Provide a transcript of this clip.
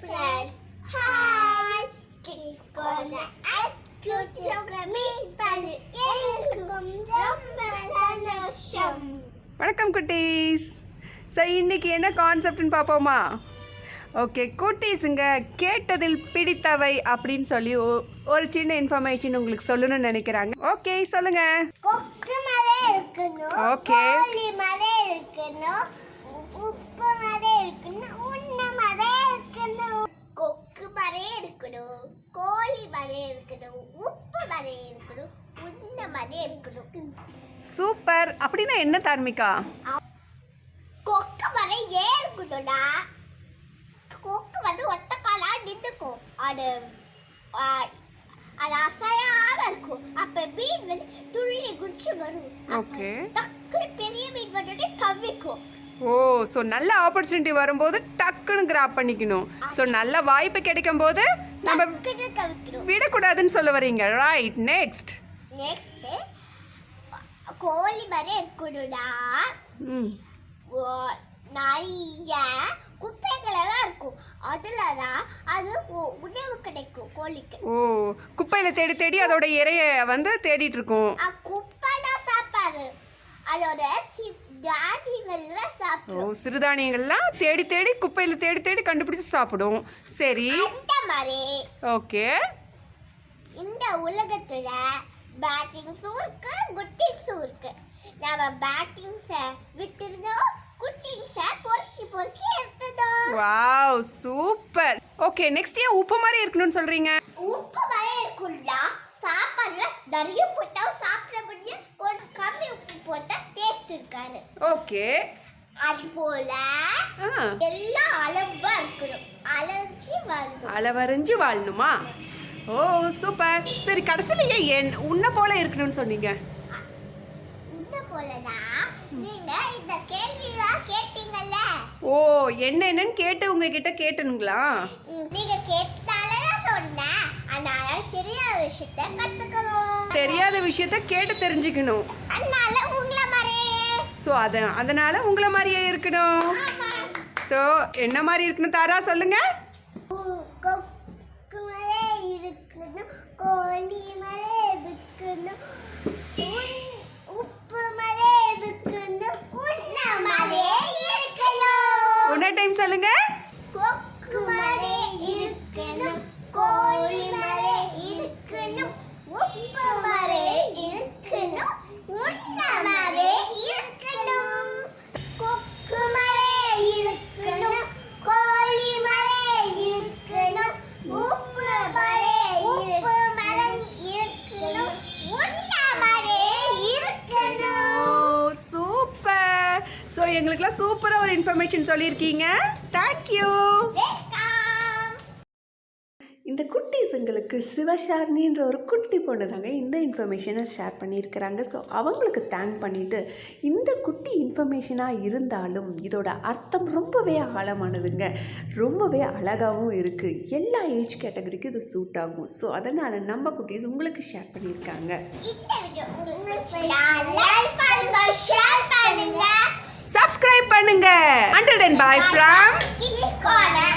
friends. Hi. Kids corner. சந்தோஷம் வணக்கம் குட்டீஸ் சரி இன்னைக்கு என்ன கான்செப்ட்னு பார்ப்போமா ஓகே குட்டீஸுங்க கேட்டதில் பிடித்தவை அப்படின்னு சொல்லி ஒரு சின்ன இன்ஃபர்மேஷன் உங்களுக்கு சொல்லணும்னு நினைக்கிறாங்க ஓகே சொல்லுங்க கொக்கு மரம் இருக்கணும் Okay. கோழி மரம் இருக்கணும் உப்பு மரம் இருக்கணும் உன்ன மரம் இருக்கணும் கொக்கு மரம் இருக்கணும் கோழி மரம் இருக்கணும் உப்பு மரம் இருக்கணும் உன்ன மரம் இருக்கணும் சூப்பர். அப்படின்னா என்ன தார்மிகா? கொக்கு ஏன் இருக்கணும்னா கொக்கு வந்து ஒத்த காலா நின்றுக்கும் அது அது அசையாம இருக்கும். அப்ப மீன் வந்து துள்ளி குடிச்சு வரும். Okay. டக்குனு பெரிய மீன் வந்துட்டு கவ்விக்கும் ஓ ஸோ நல்ல ஆப்பர்ச்சுனிட்டி வரும்போது டக்குன்னு கிராப் பண்ணிக்கணும். ஸோ நல்ல வாய்ப்பு கிடைக்கும் போது நம்ம விடக்கூடாதுன்னு சொல்ல வரீங்க. ரைட் நெக்ஸ்ட் நெக்ஸ்ட் இருக்கணும்னா ம் ஓ- நிறைய குப்பைகளெல்லாம் இருக்கும் அதுல தான் அது உணவு கிடைக்கும் கோழிக்கு ஓ குப்பையில் தேடி தேடி அதோட இறைய வந்து தேடிட்டு இருக்கும் குப்பை தான் சாப்பாடு அதோட தானியங்கள்லாம் சாப்பிடும் சிறுதானியங்கள்லாம் தேடி தேடி குப்பையில் தேடி தேடி கண்டுபிடிச்சு சாப்பிடும் சரி அந்த மாதிரி ஓகே இந்த உலகத்துல பேட்டிங்ஸும் இருக்கு குட்டிங்ஸும் நம்ம பேட்டிங்ஸை விட்டுருந்தோம் குட்டிங்ஸை பொறுக்கி பொறுக்கி எடுத்துட்டோம் வாவ் சூப்பர் ஓகே நெக்ஸ்ட் ஏன் உப்பு மாதிரி இருக்கணும்னு சொல்றீங்க? உப்பு வரை இருக்கும்னா சாப்பாடுல நிறைய போட்டா சாப்பிட முடியும் கொஞ்சம் கம்மி உப்பு போட்டா டேஸ்ட் இருக்காது. ஓகே அது போல எல்லாம் அளவா இருக்கணும். அலைஞ்சி வரணும். அளவறிஞ்சு வாழணுமா? ஓ சூப்பர் சரி கடைசியில் ஏன் உன்னை போல இருக்கணும்னு சொன்னீங்க இந்த போலதான் நீங்க இந்த கேள்விலாம் கேட்டீங்கல்ல ஓ என்ன என்னன்னு கேட்டு உங்ககிட்ட கேட்டனுங்களா? நீங்க கேட்டதாலதான் சொன்னேன். அதனால தெரியாத விஷயத்த கத்துக்கணும். தெரியாத விஷயத்த கேட்டு தெரிஞ்சுக்கணும். அதனால உங்களை மாதிரியே. ஸோ அத அதனால உங்களை மாதிரியே இருக்கணும். ஸோ என்ன மாதிரி இருக்கணும் தாரா சொல்லுங்க கொக்கு மலை இருக்கணும் கோழி மலை இருக்கணும் உன்- உப்பு மலை இருக்கணும் உன்ன மலை இருக்கணும் ஒன்றே டைம் சொல்லுங்க கொக்கு மலை இருக்கணும் கோழி மலை இருக்கணும் உப்பு மலை இருக்கணும் உன்ன மலை இருக்கணும் கொக்கு மலை இருக்கணும் கோழி மலை இருக்கணும் உப்பு மலை உப்பு மரம் இருக்கணும் உன்ன மலை ஓ இருக்கணும் சூப்பர் ஸோ எங்களுக்குலாம் சூப்பராக ஒரு இன்ஃபர்மேஷன் சொல்லியிருக்கீங்க. தேங்க்யூ வெல்கம் இந்த குட்டீஸுங்களுக்கு சிவஷார்னின்ற ஒரு குட்டி பொண்ணு தாங்க இந்த இன்ஃபர்மேஷனை ஷேர் பண்ணியிருக்கிறாங்க. ஸோ அவங்களுக்கு தேங்க் பண்ணிவிட்டு இந்த குட்டி இன்ஃபர்மேஷனாக இருந்தாலும் இதோட அர்த்தம் ரொம்பவே ஆழமானதுங்க. ரொம்பவே அழகாகவும் இருக்குது எல்லா ஏஜ் கேட்டகரிக்கும் இது சூட் ஆகும். ஸோ அதனால் நம்ம குட்டீஸ் உங்களுக்கு ஷேர் பண்ணியிருக்காங்க இந்த வீடியோ உங்களுக்கு லைக் பண்ணுங்க ஷேர் பண்ணுங்க subscribe under then boy from kids